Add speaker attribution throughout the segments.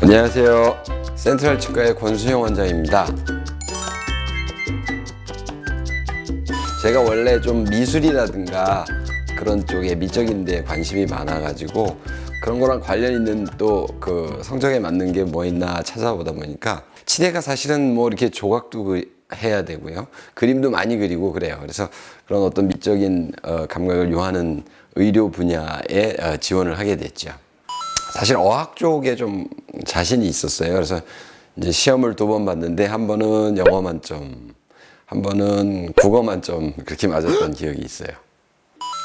Speaker 1: 안녕하세요. 센트럴 치과의 권수영 원장입니다. 제가 원래 좀 미술이라든가 그런 쪽에 미적인 데 관심이 많아가지고 그런 거랑 관련 있는 또 그 성적에 맞는 게 뭐 있나 찾아보다 보니까 치대가 사실은 뭐 이렇게 조각도 그- 해야 되고요. 그림도 많이 그리고 그래요. 그래서 그런 어떤 미적인 어, 감각을 요하는 의료 분야에 어, 지원을 하게 됐죠. 사실 어학 쪽에 좀 자신이 있었어요. 그래서 이제 시험을 두 번 봤는데 한 번은 영어 만점, 한 번은 국어 만점 그렇게 맞았던 기억이 있어요.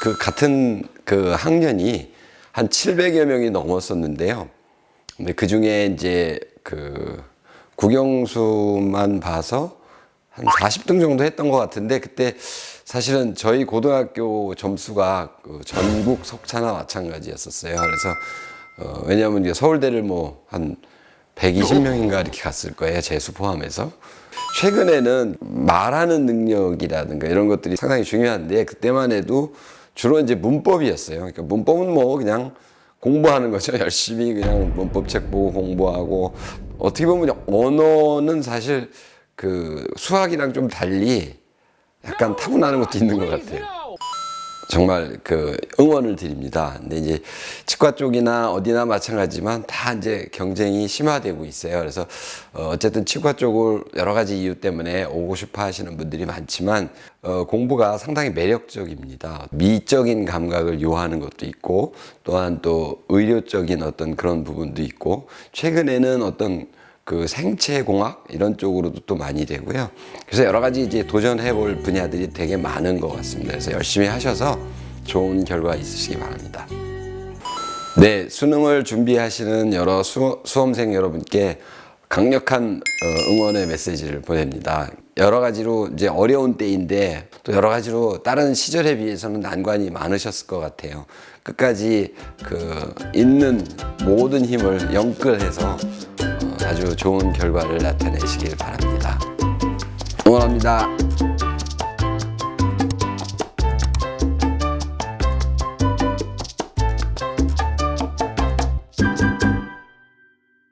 Speaker 1: 그 같은 그 학년이 한 700여 명이 넘었었는데요. 근데 그 중에 이제 그 국영수만 봐서 한 40등 정도 했던 것 같은데 그때 사실은 저희 고등학교 점수가 그 전국 석차나 마찬가지였었어요. 그래서 어, 왜냐하면 이제 서울대를 뭐 한 120명인가 이렇게 갔을 거예요. 재수 포함해서. 최근에는 말하는 능력이라든가 이런 것들이 상당히 중요한데 그때만 해도 주로 이제 문법이었어요. 그러니까 문법은 뭐 그냥 공부하는 거죠. 열심히 그냥 문법 책 보고 공부하고 어떻게 보면 언어는 사실 그 수학이랑 좀 달리 약간 타고나는 것도 있는 것 같아요. 정말 그 응원을 드립니다. 근데 이제 치과 쪽이나 어디나 마찬가지지만 다 이제 경쟁이 심화되고 있어요. 그래서 어, 어쨌든 치과 쪽을 여러 가지 이유 때문에 오고 싶어 하시는 분들이 많지만 어, 공부가 상당히 매력적입니다. 미적인 감각을 요하는 것도 있고 또한 또 의료적인 어떤 그런 부분도 있고 최근에는 어떤 그 생체공학 이런 쪽으로도 또 많이 되고요. 그래서 여러 가지 이제 도전해 볼 분야들이 되게 많은 것 같습니다. 그래서 열심히 하셔서 좋은 결과 있으시기 바랍니다. 네, 수능을 준비하시는 여러 수, 수험생 여러분께 강력한 어, 응원의 메시지를 보냅니다. 여러 가지로 이제 어려운 때인데 또 여러 가지로 다른 시절에 비해서는 난관이 많으셨을 것 같아요. 끝까지 그 있는 모든 힘을 영끌해서 어, 아주 좋은 결과를 나타내시길 바랍니다. 응원합니다.